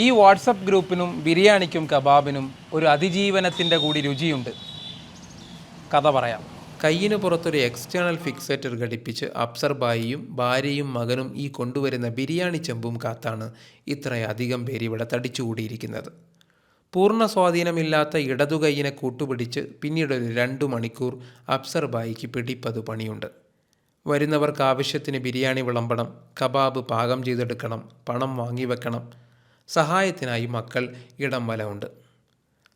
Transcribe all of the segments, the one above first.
ഈ വാട്സപ്പ് ഗ്രൂപ്പിനും ബിരിയാണിക്കും കബാബിനും ഒരു അതിജീവനത്തിന്റെ കൂടി രുചിയുണ്ട്. കഥ പറയാം. കയ്യിന് പുറത്തൊരു എക്സ്റ്റേണൽ ഫിക്സേറ്റർ ഘടിപ്പിച്ച് അപ്സർ ബായിയും ഭാര്യയും മകനും ഈ കൊണ്ടുവരുന്ന ബിരിയാണി ചെമ്പും കാത്താണ് ഇത്രയധികം പേര് ഇവിടെ തടിച്ചുകൂടിയിരിക്കുന്നത്. പൂർണ സ്വാധീനമില്ലാത്ത ഇടതുകൈയിനെ കൂട്ടുപിടിച്ച് പിന്നീട് ഒരു രണ്ടു മണിക്കൂർ അപ്സർ ബായിക്ക് പിടിപ്പത് പണിയുണ്ട്. വരുന്നവർക്ക് ആവശ്യത്തിന് ബിരിയാണി വിളമ്പണം കബാബ് പാകം ചെയ്തെടുക്കണം പണം വാങ്ങിവെക്കണം സഹായത്തിനായി മക്കൾ ഇടം വലമുണ്ട്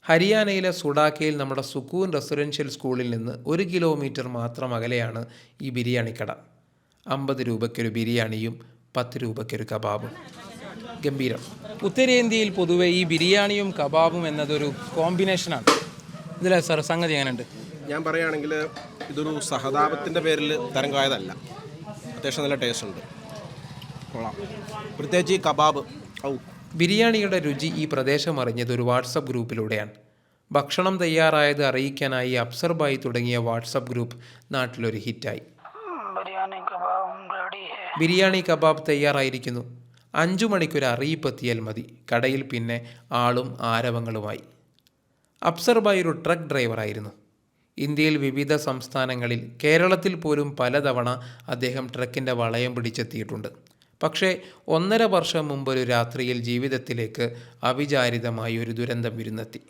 ഹരിയാനയിലെ സുഡാക്കയിൽ നമ്മുടെ സുക്കൂൻ റെസിഡൻഷ്യൽ സ്കൂളിൽ നിന്ന് ഒരു കിലോമീറ്റർ മാത്രം അകലെയാണ് ഈ ബിരിയാണി കട. അമ്പത് രൂപയ്ക്കൊരു ബിരിയാണിയും പത്ത് രൂപയ്ക്കൊരു കബാബും. ഗംഭീരം. ഉത്തരേന്ത്യയിൽ പൊതുവെ ഈ ബിരിയാണിയും കബാബും എന്നതൊരു കോമ്പിനേഷനാണ്. ഇതിലെ സാർ സംഗതി എങ്ങനെയുണ്ട്? ഞാൻ പറയുകയാണെങ്കിൽ ഇതൊരു സഹതാപത്തിന്റെ പേരിൽ തരം കായതല്ല അത്യാവശ്യം നല്ല ടേസ്റ്റ് ഉണ്ട്. കൊള്ളാം. പ്രത്യേകിച്ച് ഈ കബാബ് ഔ ബിരിയാണിയുടെ രുചി ഈ പ്രദേശം അറിഞ്ഞത് ഒരു വാട്സപ്പ് ഗ്രൂപ്പിലൂടെയാണ്. ഭക്ഷണം തയ്യാറായത് അറിയിക്കാനായി അബ്സർബായി തുടങ്ങിയ വാട്സപ്പ് ഗ്രൂപ്പ് നാട്ടിലൊരു ഹിറ്റായി. ബിരിയാണി കബാബ് തയ്യാറായിരിക്കുന്നു. അഞ്ചു മണിക്കൊരു അറിയിപ്പെത്തിയാൽ മതി. കടയിൽ പിന്നെ ആളും ആരവങ്ങളുമായി. അപ്സർബായി ഒരു ട്രക്ക് ഡ്രൈവറായിരുന്നു ഇന്ത്യയിൽ വിവിധ സംസ്ഥാനങ്ങളിൽ കേരളത്തിൽ പോലും പലതവണ അദ്ദേഹം ട്രക്കിന്റെ വളയം പിടിച്ചെത്തിയിട്ടുണ്ട്. പക്ഷേ ഒന്നര വർഷം മുമ്പ് ഒരു രാത്രിയിൽ ജീവിതത്തിലേക്ക് അവിചാരിതമായി ഒരു ദുരന്തം വിരുന്നെത്തി.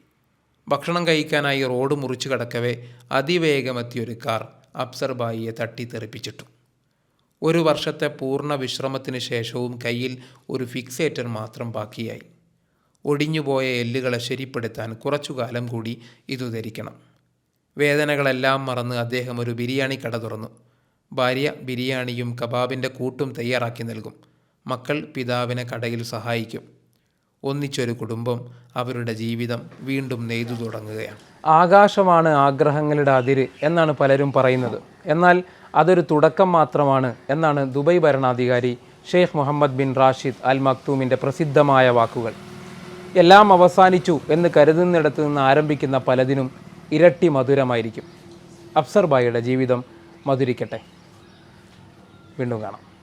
ഭക്ഷണം കഴിക്കാനായി റോഡ് മുറിച്ചു കടക്കവേ അതിവേഗമെത്തിയൊരു കാർ അപ്സർബായിയെ തട്ടിത്തെറിപ്പിച്ചിട്ടു. ഒരു വർഷത്തെ പൂർണ വിശ്രമത്തിന് ശേഷവും കയ്യിൽ ഒരു ഫിക്സേറ്റർ മാത്രം ബാക്കിയായി. ഒടിഞ്ഞുപോയ എല്ലുകളെ ശരിപ്പെടുത്താൻ കുറച്ചുകാലം കൂടി ഇതു ധരിക്കണം വേദനകളെല്ലാം മറന്ന് അദ്ദേഹം ഒരു ബിരിയാണി കട തുറന്നു. ഭാര്യ ബിരിയാണിയും കബാബിന്റെ കൂട്ടും തയ്യാറാക്കി നൽകും. മക്കൾ പിതാവിനെ കടയിൽ സഹായിക്കും. ഒന്നിച്ചൊരു കുടുംബം അവരുടെ ജീവിതം വീണ്ടും നെയ്തു തുടങ്ങുകയാണ്. ആകാശമാണ് ആഗ്രഹങ്ങളുടെ അതിര് എന്നാണ് പലരും പറയുന്നത്. എന്നാൽ അതൊരു തുടക്കം മാത്രമാണ് എന്നാണ് ദുബൈ ഭരണാധികാരി Sheikh Mohammed bin Rashid Al മക്തൂമിന്റെ പ്രസിദ്ധമായ വാക്കുകൾ. എല്ലാം അവസാനിച്ചു എന്ന് കരുതുന്നിടത്ത് നിന്ന് ആരംഭിക്കുന്ന പലതിനും ഇരട്ടി മധുരമായിരിക്കും. അഫ്സർ ബായിയുടെ ജീവിതം മധുരിക്കട്ടെ. വീണ്ടും കാണാം.